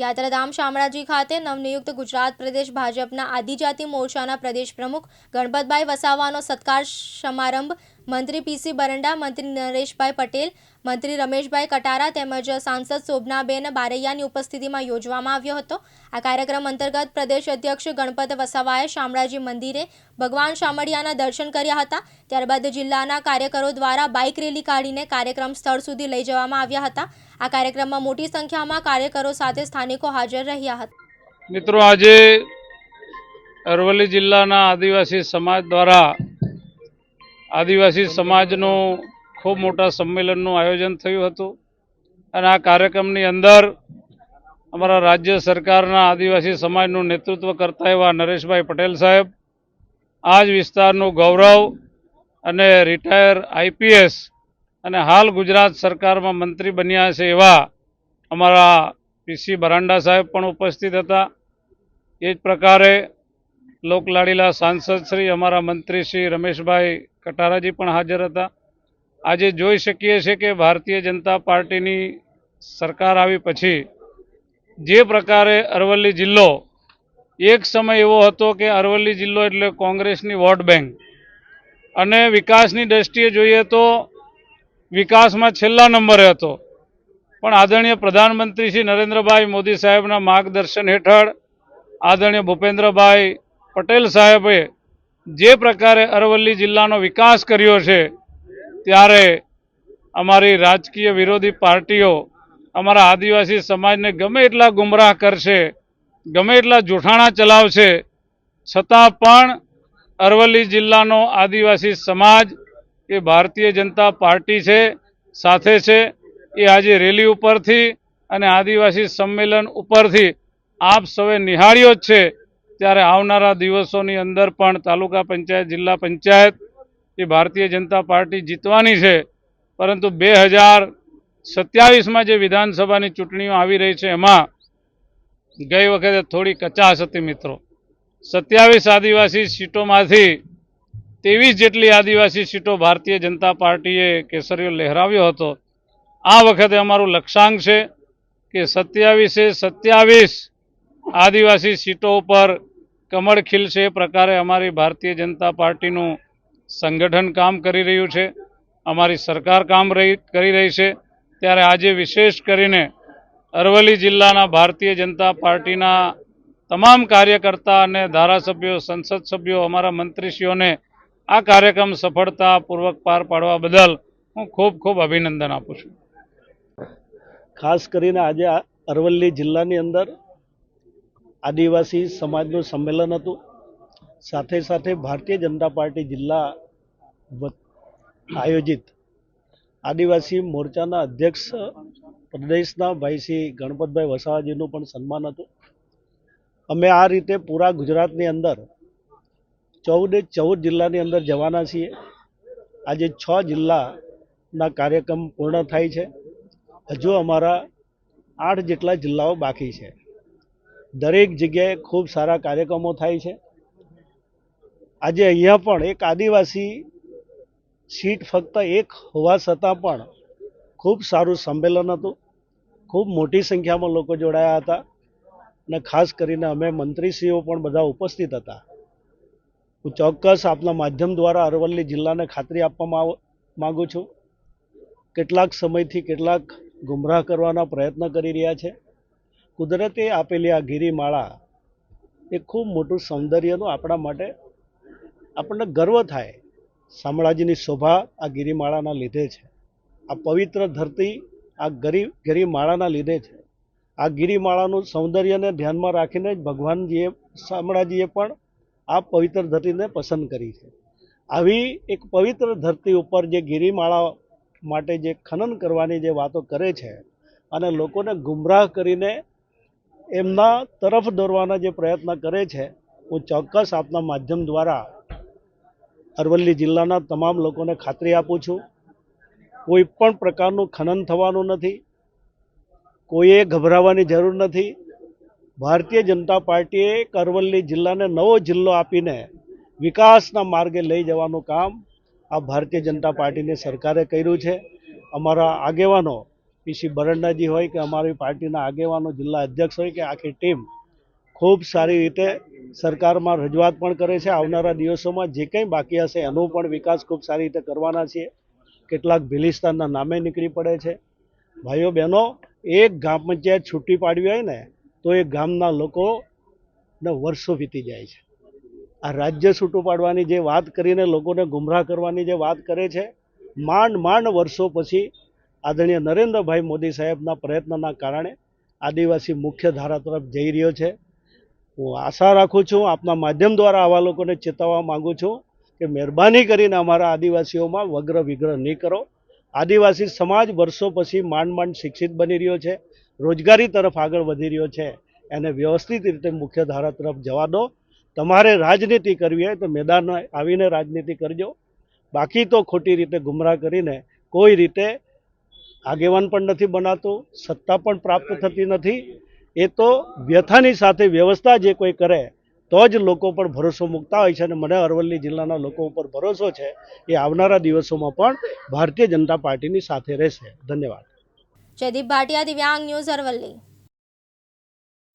યાત્રાધામ શામળાજી ખાતે નવનિયુક્ત ગુજરાત પ્રદેશ ભાજપના આદિજાતિ મોરચાના પ્રદેશ પ્રમુખ ગણપતભાઈ વસાવાનો સત્કાર સમારંભ મંત્રી પીસી બરંડા, મંત્રી નરેશભાઈ પટેલ, મંત્રી રમેશભાઈ કટારા તેમજ સાંસદ શોભનાબેન બારૈયાની ઉપસ્થિતિમાં યોજવામાં આવ્યો હતો. આ કાર્યક્રમ અંતર્ગત પ્રદેશ અધ્યક્ષ ગણપત વસાવાએ શામળાજી મંદિરે ભગવાન શામળિયાના દર્શન કર્યા હતા. ત્યારબાદ જિલ્લાના કાર્યકરો દ્વારા બાઇક રેલી કાઢીને કાર્યક્રમ સ્થળ સુધી લઈ જવામાં આવ્યા હતા. આ કાર્યક્રમમાં મોટી સંખ્યામાં કાર્યકરો સાથે સ્થાનિકો હાજર રહ્યા હતા. મિત્રો, આજે અરવલ્લી જિલ્લાના આદિવાસી સમાજ દ્વારા આદિવાસી સમાજનું ખૂબ મોટા સંમેલનનું આયોજન થયું હતું. અને આ કાર્યક્રમની અંદર અમારા રાજ્ય સરકારના આદિવાસી સમાજનું નેતૃત્વ કરતા એવા નરેશભાઈ પટેલ સાહેબ, આ જ વિસ્તારનું ગૌરવ અને રિટાયર આઈપીએસ અને હાલ ગુજરાત સરકારમાં મંત્રી બન્યા છે એવા અમારા પીસી બરાંડા સાહેબ પણ ઉપસ્થિત હતા. એ જ પ્રકારે લોકલાડીલા સાંસદ શ્રી, અમારા મંત્રી શ્રી રમેશભાઈ કટારાજી પણ હાજર હતા. આજે જોઈ શકીએ છીએ કે ભારતીય જનતા પાર્ટીની સરકાર આવી પછી જે પ્રકારે અરવલ્લી જિલ્લો એક સમય એવો હતો કે અરવલ્લી જિલ્લો એટલે કોંગ્રેસની વોટ બેંક. અને વિકાસની દ્રષ્ટિએ જોઈએ તો વિકાસમાં છેલ્લા નંબરે હતો. પણ આદરણીય પ્રધાનમંત્રી શ્રી નરેન્દ્રભાઈ મોદી સાહેબના માર્ગદર્શન હેઠળ આદરણીય ભૂપેન્દ્રભાઈ પટેલ સાહેબે જે પ્રકારે અરવલ્લી જિલ્લાનો વિકાસ કર્યો છે, ત્યારે અમારી રાજકીય વિરોધી પાર્ટીઓ અમારા આદિવાસી સમાજને ગમે એટલા ગુમરાહ કરશે, ગમે એટલા જૂઠાણા ચલાવશે, છતાં પણ અરવલ્લી જિલ્લાનો આદિવાસી સમાજ એ ભારતીય જનતા પાર્ટી છે, સાથે છે, એ આજે રેલી ઉપરથી અને આદિવાસી સંમેલન ઉપરથી આપ સૌએ નિહાળ્યો જ છે. ત્યારે આવનારા દિવસોની અંદર પણ તાલુકા પંચાયત, જિલ્લા પંચાયત એ ભારતીય જનતા પાર્ટી જીતવાની છે. પરંતુ બે હજાર સત્યાવીસમાં જે વિધાનસભાની ચૂંટણીઓ આવી રહી છે, એમાં ગઈ વખતે થોડી કચાશ હતી મિત્રો. સત્યાવીસ આદિવાસી સીટોમાંથી ત્રેવીસ જેટલી આદિવાસી સીટો ભારતીય જનતા પાર્ટીએ કેસરીઓ લહેરાવ્યો હતો. આ વખતે અમારું લક્ષ્યાંક છે કે સત્યાવીસે સત્યાવીસ આદિવાસી સીટો ઉપર કમળ ખીલશે એ પ્રકારે અમારી ભારતીય જનતા પાર્ટીનું સંગઠન કામ કરી રહ્યું છે. અમારી સરકાર કામ રહી, કરી રહી છે. ત્યારે આજે વિશેષ કરીને અરવલ્લી જિલ્લાના ભારતીય જનતા પાર્ટીના તમામ કાર્યકર્તા અને ધારાસભ્યો, સંસદ સભ્યો, અમારા મંત્રીશ્રીઓને આ કાર્યક્રમ સફળતાપૂર્વક પાર પાડવા બદલ હું ખૂબ ખૂબ અભિનંદન આપું છું. ખાસ કરીને આજે અરવલ્લી જિલ્લાની અંદર આદિવાસી સમાજનું સંમેલન હતું. સાથે સાથે ભારતીય જનતા પાર્ટી જિલ્લા આયોજિત આદિવાસી મોરચાના અધ્યક્ષ પ્રદેશના ભાઈ શ્રી ગણપતભાઈ વસાવાજીનું પણ સન્માન હતું. અમે આ રીતે પૂરા ગુજરાતની અંદર ચૌદે ચૌદ જિલ્લાની અંદર જવાના છીએ. આજે છ જિલ્લાના કાર્યક્રમ પૂર્ણ થાય છે. હજુ અમારા આઠ જેટલા જિલ્લાઓ બાકી છે. દરેક જગ્યાએ ખૂબ સારા કાર્યક્રમો થાય છે. આજે અહીંયા પણ એક આદિવાસી સીટ ફક્ત એક હોવા છતાં પણ ખૂબ સારું સંમેલન હતું. ખૂબ મોટી સંખ્યામાં લોકો જોડાયા હતા અને ખાસ કરીને અમે મંત્રીશ્રીઓ પણ બધા ઉપસ્થિત હતા. હું ચોક્કસ આપના માધ્યમ દ્વારા અરવલ્લી જિલ્લાને ખાતરી આપવામાં માગું છું. કેટલાક સમયથી કેટલાક ગુમરાહ કરવાના પ્રયત્ન કરી રહ્યા છે. કુદરતે આપેલી આ ગિરિમાળા એ ખૂબ મોટું સૌંદર્યનું આપણા માટે આપણને ગર્વ થાય. શામળાજીની શોભા આ ગિરિમાળાના લીધે છે. આ પવિત્ર ધરતી આ ગરી ગિરિમાળાના લીધે છે. આ ગિરિમાળાનું સૌંદર્યને ધ્યાનમાં રાખીને જ ભગવાનજીએ, શામળાજીએ પણ આ પવિત્ર ધરતીને પસંદ કરી છે. આવી એક પવિત્ર ધરતી ઉપર જે ગિરિમાળા માટે જે ખનન કરવાની જે વાતો કરે છે અને લોકોને ગુમરાહ કરીને એમના તરફ દોરવાના જે પ્રયત્ન કરે છે હું ચોક્કસ આપના માધ્યમ દ્વારા અરવલ્લી જિલ્લાના તમામ લોકોને ખાતરી આપું છું. કોઈ પણ પ્રકારનું ખનન થવાનું નથી, કોઈએ ગભરાવાની જરૂર નથી. ભારતીય જનતા પાર્ટીએ અરવલ્લી જિલ્લાને નવો જિલ્લો આપીને વિકાસના માર્ગે લઈ જવાનું કામ આ ભારતીય જનતા પાર્ટીની સરકારે કર્યું છે. અમારા આગેવાનો પીસી બરંડાજી હોય કે અમારી પાર્ટીના આગેવાનો, જિલ્લા અધ્યક્ષ હોય કે આખી ટીમ ખૂબ સારી રીતે સરકારમાં રજૂઆત પણ કરે છે. આવનારા દિવસોમાં જે કંઈ બાકી હશે એનો પણ વિકાસ ખૂબ સારી રીતે કરવાના છીએ કેટલાક ભીલિસ્તાનના નામે નીકળી પડે છે. ભાઈઓ, બહેનો, એક ગામ પંચાયત છૂટી પાડવી હોય ને, તો એ ગામના લોકોને વર્ષો વીતી જાય છે. આ રાજ્ય છૂટું પાડવાની જે વાત કરીને લોકોને ગુમરાહ કરવાની જે વાત કરે છે, માંડ માંડ વર્ષો પછી આદરણીય નરેન્દ્રભાઈ મોદી સાહેબના પ્રયત્નના કારણે આદિવાસી મુખ્ય ધારા તરફ જઈ રહ્યો છે. હું આશા રાખું છું, આપના માધ્યમ દ્વારા આવા લોકોને ચેતવવા માગું છું કે મહેરબાની કરીને અમારા આદિવાસીઓમાં વગ્ર વિગ્રહ નહીં કરો. આદિવાસી સમાજ વર્ષો પછી માંડ માંડ શિક્ષિત બની રહ્યો છે, રોજગારી તરફ આગળ વધી રહ્યો છે. એને વ્યવસ્થિત રીતે મુખ્ય ધારા તરફ જવા દો. તમારે રાજનીતિ કરવી હોય તો મેદાનમાં આવીને રાજનીતિ કરજો. બાકી તો ખોટી રીતે ગુમરાહ કરીને કોઈ રીતે આગેવાન પણ નથી બનાતું, સત્તા પણ પ્રાપ્ત થતી નથી. એ તો વ્યથાની સાથે વ્યવસ્થા જે કોઈ કરે, તો જ લોકો પર ભરોસો મૂકતા હોય છે અને મને અરવલ્લી જિલ્લાના લોકો ઉપર ભરોસો છે, એ આવનારા દિવસોમાં પણ ભારતીય જનતા પાર્ટીની સાથે રહેશે. ધન્યવાદ. જયદીપ ભાટિયા, દિવ્યાંગ ન્યૂઝ અરવલ્લી.